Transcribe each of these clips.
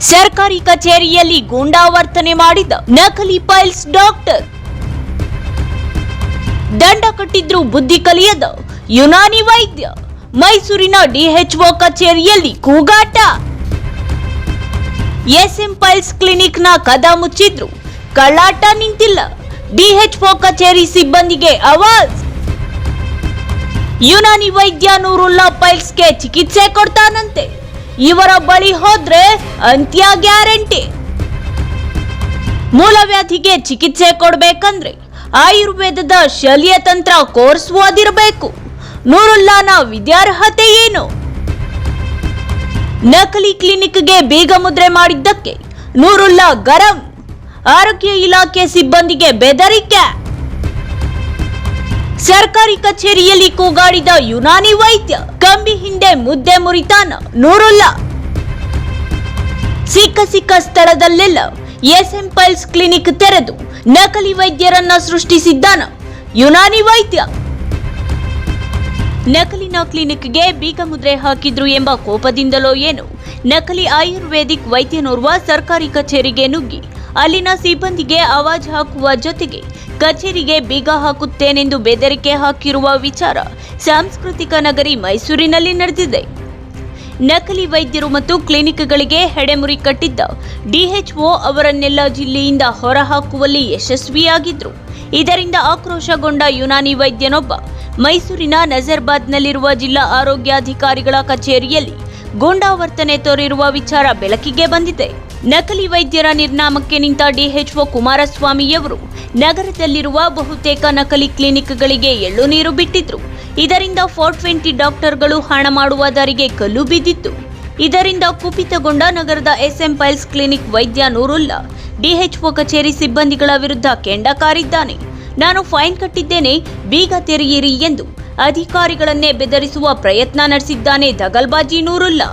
ಸರ್ಕಾರಿ ಕಚೇರಿಯಲ್ಲಿ ಗೂಂಡಾವರ್ತನೆ ಮಾಡಿದ ನಕಲಿ ಪೈಲ್ಸ್ ಡಾಕ್ಟರ್. ದಂಡ ಕಟ್ಟಿದ್ರು ಬುದ್ಧಿ ಕಲಿಯದ ಯುನಾನಿ ವೈದ್ಯ ಮೈಸೂರಿನ ಡಿಎಚ್ಒ ಕಚೇರಿಯಲ್ಲಿ ಕೂಗಾಟ. ಎಸ್ಎಂ ಪೈಲ್ಸ್ನ ಕದ ಮುಚ್ಚಿದ್ರು. ಕಳ್ಳಾಟ ನಿಂತಿಲ್ಲ. ಡಿಎಚ್ಒ ಕಚೇರಿ ಸಿಬ್ಬಂದಿಗೆ ಅವಾಜ್. ಯುನಾನಿ ವೈದ್ಯ ನೂರುಲ್ಲಾ ಪೈಲ್ಸ್ಗೆ ಚಿಕಿತ್ಸೆ ಕೊಡ್ತಾನಂತೆ. ಇವರ ಬಳಿ ಹೋದ್ರೆ ಅಂತ್ಯ ಗ್ಯಾರಂಟಿ. ಮೂಲವ್ಯಾಧಿಗೆ ಚಿಕಿತ್ಸೆ ಕೊಡ್ಬೇಕಂದ್ರೆ ಆಯುರ್ವೇದದ ಶಲ್ಯ ತಂತ್ರ ಕೋರ್ಸ್ ಓದಿರಬೇಕು. ನೂರುಲ್ಲಾನ ವಿದ್ಯಾರ್ಹತೆ ಏನು? ನಕಲಿ ಕ್ಲಿನಿಕ್ಗೆ ಬೀಗ ಮುದ್ರೆ ಮಾಡಿದ್ದಕ್ಕೆ ನೂರುಲ್ಲಾ ಗರಂ. ಆರೋಗ್ಯ ಇಲಾಖೆ ಸಿಬ್ಬಂದಿಗೆ ಬೆದರಿಕೆ. ಸರ್ಕಾರಿ ಕಚೇರಿಯಲ್ಲಿ ಕೂಗಾಡಿದ ಯುನಾನಿ ವೈದ್ಯ ಕಂಬಿ ಹಿಂದೆ ಮುದ್ದೆ ಮುರಿತಾನ? ನೂರಲ್ಲ ಸಿಕ್ಕ ಸಿಕ್ಕ ಸ್ಥಳದಲ್ಲೆಲ್ಲ ಎಸ್ಎಂ ಪೈಲ್ಸ್ ಕ್ಲಿನಿಕ್ ತೆರೆದು ನಕಲಿ ವೈದ್ಯರನ್ನ ಸೃಷ್ಟಿಸಿದ್ದಾನ. ಯುನಾನಿ ವೈದ್ಯ. ನಕಲಿನ ಕ್ಲಿನಿಕ್ಗೆ ಬೀಗ ಮುದ್ರೆ ಹಾಕಿದ್ರು ಎಂಬ ಕೋಪದಿಂದಲೋ ಏನು ನಕಲಿ ಆಯುರ್ವೇದಿಕ್ ವೈದ್ಯನೋರ್ವ ಸರ್ಕಾರಿ ಕಚೇರಿಗೆ ನುಗ್ಗಿ. ಅಲ್ಲಿನ ಸಿಬ್ಬಂದಿಗೆ ಆವಾಜ್ ಹಾಕುವ ಜೊತೆಗೆ ಕಚೇರಿಗೆ ಬೀಗ ಹಾಕುತ್ತೇನೆಂದು ಬೆದರಿಕೆ ಹಾಕಿರುವ ವಿಚಾರ ಸಾಂಸ್ಕೃತಿಕ ನಗರಿ ಮೈಸೂರಿನಲ್ಲಿ ನಡೆದಿದೆ. ನಕಲಿ ವೈದ್ಯರು ಮತ್ತು ಕ್ಲಿನಿಕ್ಗಳಿಗೆ ಹೆಡೆಮುರಿ ಕಟ್ಟಿದ್ದ ಡಿಎಚ್ಒ ಅವರನ್ನೆಲ್ಲ ಜಿಲ್ಲೆಯಿಂದ ಹೊರಹಾಕುವಲ್ಲಿ ಯಶಸ್ವಿಯಾಗಿದ್ರು. ಇದರಿಂದ ಆಕ್ರೋಶಗೊಂಡ ಯುನಾನಿ ವೈದ್ಯನೊಬ್ಬ ಮೈಸೂರಿನ ನಜರ್ಬಾದ್ನಲ್ಲಿರುವ ಜಿಲ್ಲಾ ಆರೋಗ್ಯಾಧಿಕಾರಿಗಳ ಕಚೇರಿಯಲ್ಲಿ ಗೂಂಡಾವರ್ತನೆ ತೋರಿರುವ ವಿಚಾರ ಬೆಳಕಿಗೆ ಬಂದಿದೆ. ನಕಲಿ ವೈದ್ಯರ ನಿರ್ನಾಮಕ್ಕೆ ನಿಂತ ಡಿಎಚ್ಒ ಕುಮಾರಸ್ವಾಮಿಯವರು ನಗರದಲ್ಲಿರುವ ಬಹುತೇಕ ನಕಲಿ ಕ್ಲಿನಿಕ್ಗಳಿಗೆ ಎಳ್ಳು ನೀರು ಬಿಟ್ಟಿದ್ರು. ಇದರಿಂದ ಫೋರ್ ಟ್ವೆಂಟಿ ಡಾಕ್ಟರ್ಗಳು ಹಣ ಮಾಡುವ ದಾರಿಗೆ ಕಲ್ಲು ಬಿದ್ದಿತ್ತು. ಇದರಿಂದ ಕುಪಿತಗೊಂಡ ನಗರದ ಎಸ್ಎಂ ಪೈಲ್ಸ್ ಕ್ಲಿನಿಕ್ ವೈದ್ಯ ನೂರುಲ್ಲಾ. ಡಿಎಚ್ಒ ಕಚೇರಿ ಸಿಬ್ಬಂದಿಗಳ ವಿರುದ್ಧ ಕೆಂಡ ಕಾರಿದ್ದಾನೆ. ನಾನು ಫೈನ್ ಕಟ್ಟಿದ್ದೇನೆ, ಬೀಗ ತೆರೆಯಿರಿ ಎಂದು ಅಧಿಕಾರಿಗಳನ್ನೇ ಬೆದರಿಸುವ ಪ್ರಯತ್ನ ನಡೆಸಿದ್ದಾನೆ ದಗಲ್ಬಾಜಿ ನೂರುಲ್ಲಾ.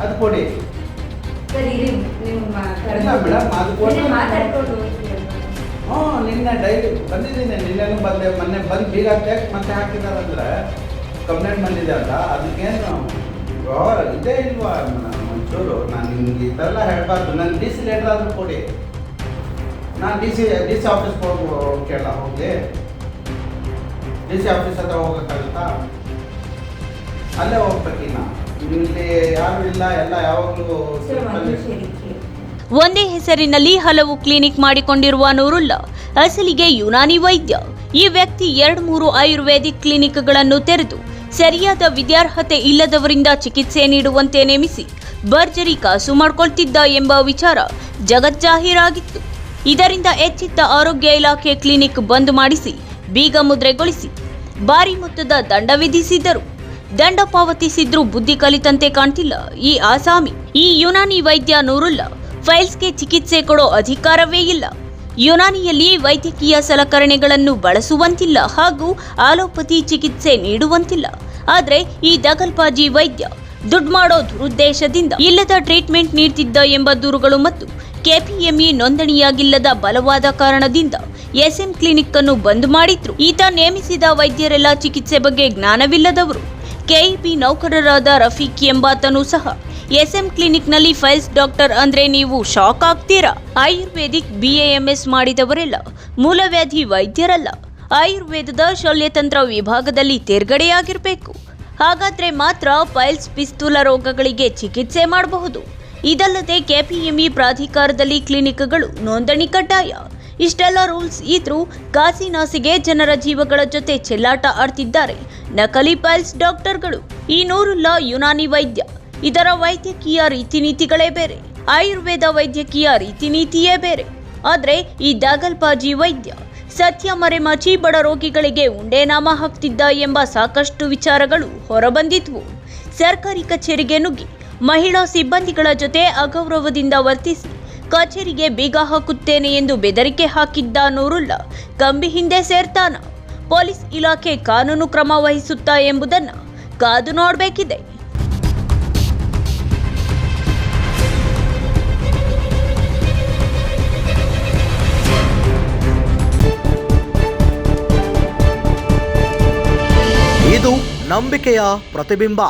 ಅದು. ಕೊಡಿ. ಸರ್ ನಿಮ್ಮ ಮಾತಾಡ್ಕೊಂಡು ಹ್ಞೂ ನಿನ್ನೆ ಡೈಲಿ ಬಂದಿದ್ದೀನಿ. ನಿನ್ನೆನೂ ಬಂದೆ ಮೊನ್ನೆ ಬಂದು ಬೀಗ ಚೆಕ್ ಮತ್ತೆ ಹಾಕಿದ್ದಾರೆ ಅಂದ್ರೆ ಕಂಪ್ಲೇಂಟ್ ಬಂದಿದೆ ಅಂತ. ಅದಕ್ಕೇನು ವ್ಯವಹಾರ ಇದೇ ಇಲ್ವಾ? ನಾನು ಒಂಚೂರು ನಾನು ನಿಮ್ಗೆ ಈ ಥರ ಎಲ್ಲ ಹೇಳಬಾರ್ದು. ನನ್ನ ಡಿ ಸಿ ಲೆಟ್ರ್ ಆದರೂ ಕೊಡಿ. ನಾನು D C D C office ಹೋಗಿ ಕೇಳ ಹೋಗಿ ಡಿ ಸಿ ಆಫೀಸ್ ಹತ್ರ ಹೋಗೋಕ್ಕಾಗುತ್ತಾ? ಅಲ್ಲೇ ಹೋಗ್ಬೇಕಿನ್ನ. ಇಲ್ಲಿ ಯಾರು ಇಲ್ಲ ಎಲ್ಲ ಯಾವಾಗಲೂ ಸರ್ ಒಂದು ಹೆಸರಿನಲ್ಲಿ ಹಲವು ಕ್ಲಿನಿಕ್ ಮಾಡಿಕೊಂಡಿರುವ ನೂರುಲ್ಲಾ ಅಸಲಿಗೆ ಯುನಾನಿ ವೈದ್ಯ. ಈ ವ್ಯಕ್ತಿ ಎರಡು ಮೂರು ಆಯುರ್ವೇದಿಕ್ ಕ್ಲಿನಿಕ್ಗಳನ್ನು ತೆರೆದು ಸರಿಯಾದ ವಿದ್ಯಾರ್ಹತೆ ಇಲ್ಲದವರಿಂದ ಚಿಕಿತ್ಸೆ ನೀಡುವಂತೆ ನೇಮಿಸಿ ಭರ್ಜರಿ ಕಾಸು ಮಾಡಿಕೊಳ್ತಿದ್ದ ಎಂಬ ವಿಚಾರ ಜಗಜ್ಜಾಹೀರಾಗಿತ್ತು ಇದರಿಂದ ಹೆಚ್ಚಿತ್ತ ಆರೋಗ್ಯ ಇಲಾಖೆ ಕ್ಲಿನಿಕ್ ಬಂದ್ ಮಾಡಿಸಿ ಬೀಗ ಮುದ್ರೆಗೊಳಿಸಿ ಭಾರಿ ಮೊತ್ತದ ದಂಡ ವಿಧಿಸಿದ್ದರು. ದಂಡ ಪಾವತಿಸಿದ್ರೂ ಬುದ್ಧಿ ಕಲಿತಂತೆ ಕಾಣ್ತಿಲ್ಲ ಈ ಆಸಾಮಿ. ಈ ಯುನಾನಿ ವೈದ್ಯ ನೂರುಲ್ಲಾ ಫೈಲ್ಸ್ಗೆ ಚಿಕಿತ್ಸೆ ಕೊಡೋ ಅಧಿಕಾರವೇ ಇಲ್ಲ. ಯುನಾನಿಯಲ್ಲಿ ವೈದ್ಯಕೀಯ ಸಲಕರಣೆಗಳನ್ನು ಬಳಸುವಂತಿಲ್ಲ ಹಾಗೂ ಆಲೋಪತಿ ಚಿಕಿತ್ಸೆ ನೀಡುವಂತಿಲ್ಲ. ಆದರೆ ಈ ದಗಲ್ಪಾಜಿ ವೈದ್ಯ ದುಡ್ಡು ಮಾಡೋ ದುರುದ್ದೇಶದಿಂದ ಇಲ್ಲದ ಟ್ರೀಟ್ಮೆಂಟ್ ನೀಡ್ತಿದ್ದ ಎಂಬ ದೂರುಗಳು ಮತ್ತು ಕೆಪಿಎಂಇ ನೋಂದಣಿಯಾಗಿಲ್ಲದ ಬಲವಾದ ಕಾರಣದಿಂದ ಎಸ್ಎಂ ಕ್ಲಿನಿಕ್ ಅನ್ನು ಬಂದ್ ಮಾಡಿದ್ರು. ಈತ ನೇಮಿಸಿದ ವೈದ್ಯರೆಲ್ಲ ಚಿಕಿತ್ಸೆ ಬಗ್ಗೆ ಜ್ಞಾನವಿಲ್ಲದವರು. ಕೆಇಬಿ ನೌಕರರಾದ ರಫೀಕ್ ಎಂಬಾತನೂ ಸಹ ಎಸ್ಎಂ ಕ್ಲಿನಿಕ್ನಲ್ಲಿ ಫೈಲ್ಸ್ ಡಾಕ್ಟರ್ ಅಂದ್ರೆ ನೀವು ಶಾಕ್ ಆಗ್ತೀರಾ? ಆಯುರ್ವೇದಿಕ್ ಬಿಎಎಂಎಸ್ ಮಾಡಿದವರೆಲ್ಲ, ಮೂಲವ್ಯಾಧಿ ವೈದ್ಯರಲ್ಲ. ಆಯುರ್ವೇದದ ಶಲ್ಯತಂತ್ರ ವಿಭಾಗದಲ್ಲಿ ತೇರ್ಗಡೆಯಾಗಿರಬೇಕು. ಹಾಗಾದ್ರೆ ಮಾತ್ರ ಫೈಲ್ಸ್ ಪಿಸ್ತೂಲ ರೋಗಗಳಿಗೆ ಚಿಕಿತ್ಸೆ ಮಾಡಬಹುದು. ಇದಲ್ಲದೆ ಕೆಪಿಎಂಇ ಪ್ರಾಧಿಕಾರದಲ್ಲಿ ಕ್ಲಿನಿಕ್ಗಳು ನೋಂದಣಿ ಕಡ್ಡಾಯ. ಇಷ್ಟೆಲ್ಲ ರೂಲ್ಸ್ ಇದ್ರೂ ಕಾಸಿನಾಸಿಗೆ ಜನರ ಜೀವಗಳ ಜೊತೆ ಚೆಲ್ಲಾಟ ಆಡ್ತಿದ್ದಾರೆ ನಕಲಿ ಪೈಲ್ಸ್ ಡಾಕ್ಟರ್ಗಳು. ಈ ನೂರುಲ್ಲಾ ಯುನಾನಿ ವೈದ್ಯ. ಇದರ ವೈದ್ಯಕೀಯ ರೀತಿನೀತಿಗಳೇ ಬೇರೆ. ಆಯುರ್ವೇದ ವೈದ್ಯಕೀಯ ರೀತಿನೀತಿಯೇ ಬೇರೆ. ಆದರೆ ಈ ದಾಗಲ್ಪಾಜಿ ವೈದ್ಯ ಸತ್ಯ ಮರೆಮಾಚಿ ಬಡ ರೋಗಿಗಳಿಗೆ ಉಂಡೆನಾಮ ಹಾಕ್ತಿದ್ದ ಎಂಬ ಸಾಕಷ್ಟು ವಿಚಾರಗಳು ಹೊರಬಂದಿದ್ವು. ಸರ್ಕಾರಿ ಕಚೇರಿಗೆ ನುಗ್ಗಿ ಮಹಿಳಾ ಸಿಬ್ಬಂದಿಗಳ ಜೊತೆ ಅಗೌರವದಿಂದ ವರ್ತಿಸಿ ಕಚೇರಿಗೆ ಬೀಗ ಹಾಕುತ್ತೇನೆ ಎಂದು ಬೆದರಿಕೆ ಹಾಕಿದ್ದ ನೂರುಲ್ಲಾ ಕಂಬಿ ಹಿಂದೆ ಸೇರ್ತಾನ. ಪೊಲೀಸ್ ಇಲಾಖೆ ಕಾನೂನು ಕ್ರಮ ವಹಿಸುತ್ತಾ ಎಂಬುದನ್ನು ಕಾದು ನೋಡಬೇಕಿದೆ. ನಂಬಿಕೆಯ ಪ್ರತಿಬಿಂಬ.